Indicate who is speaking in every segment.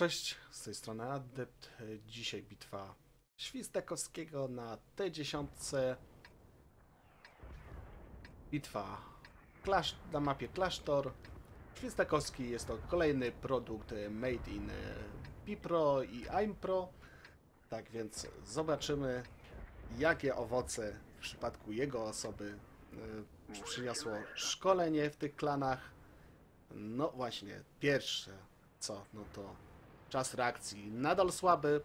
Speaker 1: Cześć, z tej strony Adept. Dzisiaj bitwa Świstakowskiego na T10. Bitwa klasz na mapie Klasztor. Świstakowski jest to kolejny produkt made in Bipro i Aimpro. Tak więc zobaczymy, jakie owoce w przypadku jego osoby y, przyniosło szkolenie w tych klanach. No właśnie, pierwsze co, no to czas reakcji nadal słaby,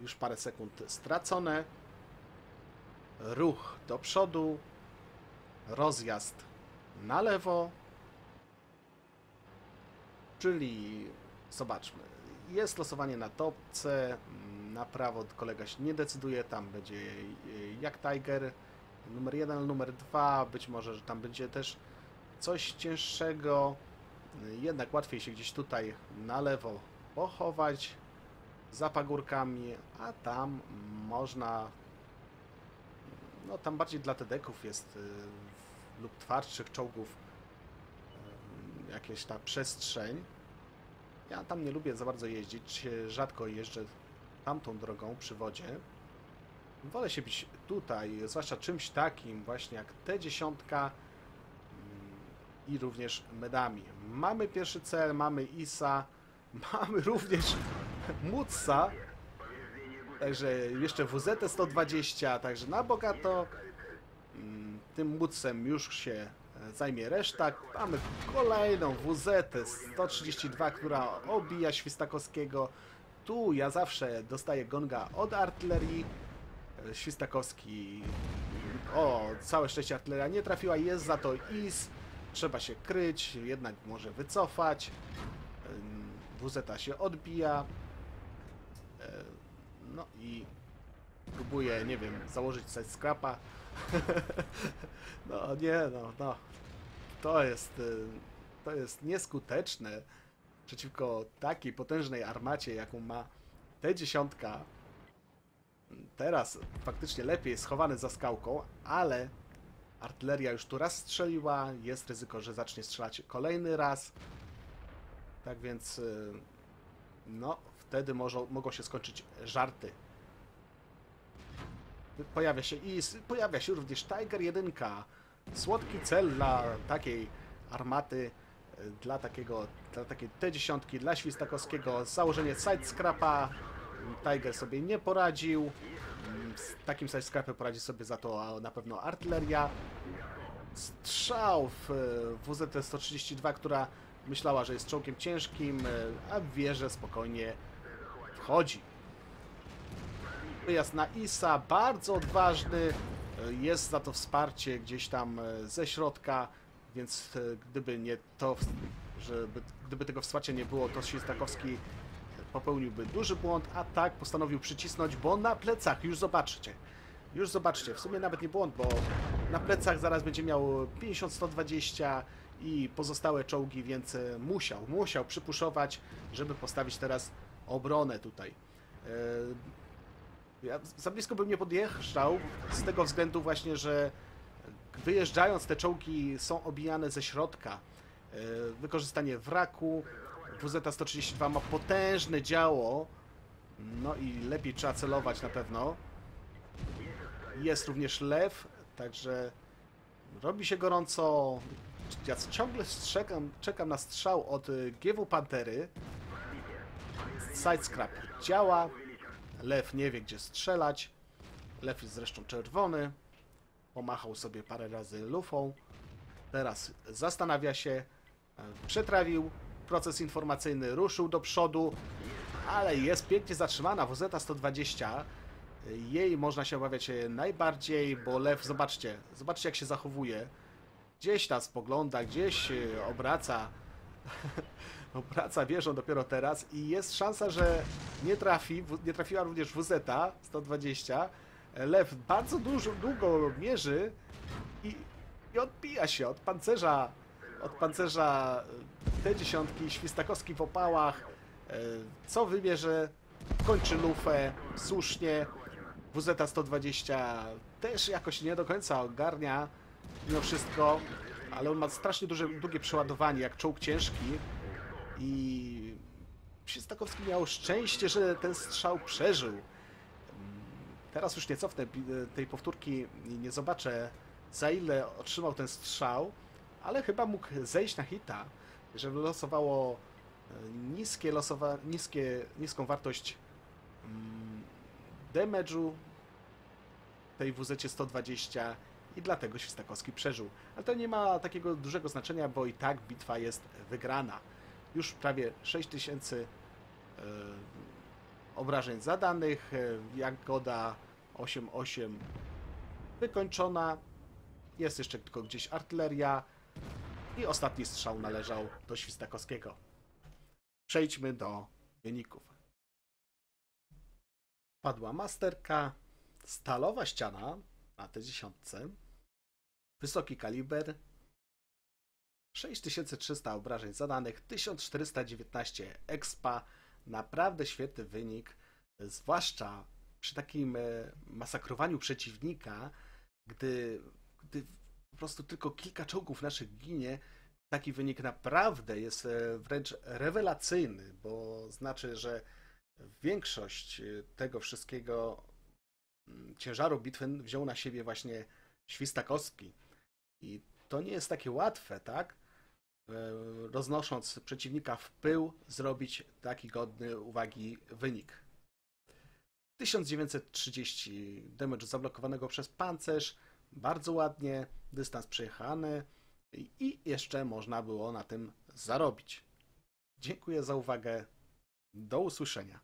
Speaker 1: już parę sekund stracone, ruch do przodu, rozjazd na lewo, czyli zobaczmy, jest losowanie na topce, na prawo kolega się nie decyduje, tam będzie jak Tiger, numer jeden, numer dwa, być może, że tam będzie też coś cięższego, jednak łatwiej się gdzieś tutaj na lewo pochować za pagórkami, a tam można no tam bardziej dla tedeków jest y, lub twardszych czołgów y, jakieś ta przestrzeń. Ja tam nie lubię za bardzo jeździć, rzadko jeżdżę tamtą drogą przy wodzie. Wolę się bić tutaj, zwłaszcza czymś takim właśnie jak T10 i również medami. Mamy pierwszy cel, mamy Isa, mamy również Mutsa, także jeszcze WZ 120, także na bogato mm, tym Mutsem już się zajmie reszta. Mamy kolejną WZ 132, która obija Świstakowskiego. Tu ja zawsze dostaję gonga od artylerii. Świstakowski, o, całe szczęście artyleria nie trafiła, jest za to IS trzeba się kryć, jednak może wycofać. WZ się odbija. E, no i próbuje, nie wiem, założyć sobie scrapa. no nie, no, no. To jest, y, to jest nieskuteczne przeciwko takiej potężnej armacie, jaką ma T-10. Teraz faktycznie lepiej schowany za skałką, ale Artyleria już tu raz strzeliła, jest ryzyko, że zacznie strzelać kolejny raz. Tak więc, y, no, wtedy może, mogą się skończyć żarty. Pojawia się i pojawia się również Tiger 1. Słodki cel dla takiej armaty, y, dla takiego, dla takiej T10, dla Świstakowskiego. Założenie side-scrapa. Tiger sobie nie poradził. Z takim size scrapem poradzi sobie za to na pewno artyleria. Strzał w e, WZT-132, która myślała, że jest czołgiem ciężkim, e, a w wieżę spokojnie wchodzi. Wyjazd na ISA, bardzo odważny, e, jest za to wsparcie gdzieś tam ze środka, więc gdyby nie to, żeby, gdyby tego wsparcia nie było, to Świstakowski popełniłby duży błąd, a tak postanowił przycisnąć, bo na plecach, już zobaczcie, już zobaczcie, w sumie nawet nie błąd, bo na plecach zaraz będzie miał 50-120 i pozostałe czołgi, więc e, musiał, musiał przypuszować, żeby postawić teraz obronę tutaj. E, ja za blisko bym nie podjeżdżał, z tego względu właśnie, że wyjeżdżając te czołgi są obijane ze środka. E, wykorzystanie wraku, WZ-132 ma potężne działo, no i lepiej trzeba celować na pewno. Jest również lew, także robi się gorąco. Ja ciągle czekam, czekam na strzał od y, GW Pantery. Sidescrap działa. Lew nie wie, gdzie strzelać. Lew jest zresztą czerwony. Pomachał sobie parę razy lufą. Teraz zastanawia się. E, przetrawił proces informacyjny ruszył do przodu, ale jest pięknie zatrzymana WZ-120. Jej można się obawiać najbardziej, bo lew, zobaczcie, zobaczcie jak się zachowuje. Gdzieś tam spogląda, gdzieś e, obraca, obraca wieżą dopiero teraz i jest szansa, że nie trafi, nie trafiła również WZ-120. Lew bardzo dużo, długo mierzy i, i odbija się od pancerza od pancerza e, te dziesiątki, Świstakowski w opałach, e, co wybierze, kończy lufę, słusznie, WZ-120 też jakoś nie do końca ogarnia mimo wszystko, ale on ma strasznie duże, długie przeładowanie, jak czołg ciężki i Świstakowski miał szczęście, że ten strzał przeżył. Teraz już nie cofnę tej powtórki i nie zobaczę za ile otrzymał ten strzał, ale chyba mógł zejść na hita, że losowało e, niskie losowa, niskie, niską wartość mm, damage'u tej WZ 120 i dlatego Świstakowski przeżył. Ale to nie ma takiego dużego znaczenia, bo i tak bitwa jest wygrana. Już prawie 6000 e, obrażeń zadanych, e, Jagoda 8-8 wykończona, jest jeszcze tylko gdzieś artyleria i ostatni strzał należał do Świstakowskiego. Przejdźmy do wyników. Padła masterka, stalowa ściana na te dziesiątce, wysoki kaliber, 6300 obrażeń zadanych, 1419 expa, naprawdę świetny wynik, zwłaszcza przy takim e, masakrowaniu przeciwnika, gdy, gdy po prostu tylko kilka czołgów naszych ginie, taki wynik naprawdę jest e, wręcz rewelacyjny, bo znaczy, że większość e, tego wszystkiego mm, ciężaru bitwy wziął na siebie właśnie Świstakowski. I to nie jest takie łatwe, tak? E, Roznosząc przeciwnika w pył, zrobić taki godny uwagi wynik. 1930 damage zablokowanego przez pancerz, bardzo ładnie, dystans przejechany i- i jeszcze można było na tym zarobić. Dziękuję za uwagę. Do usłyszenia.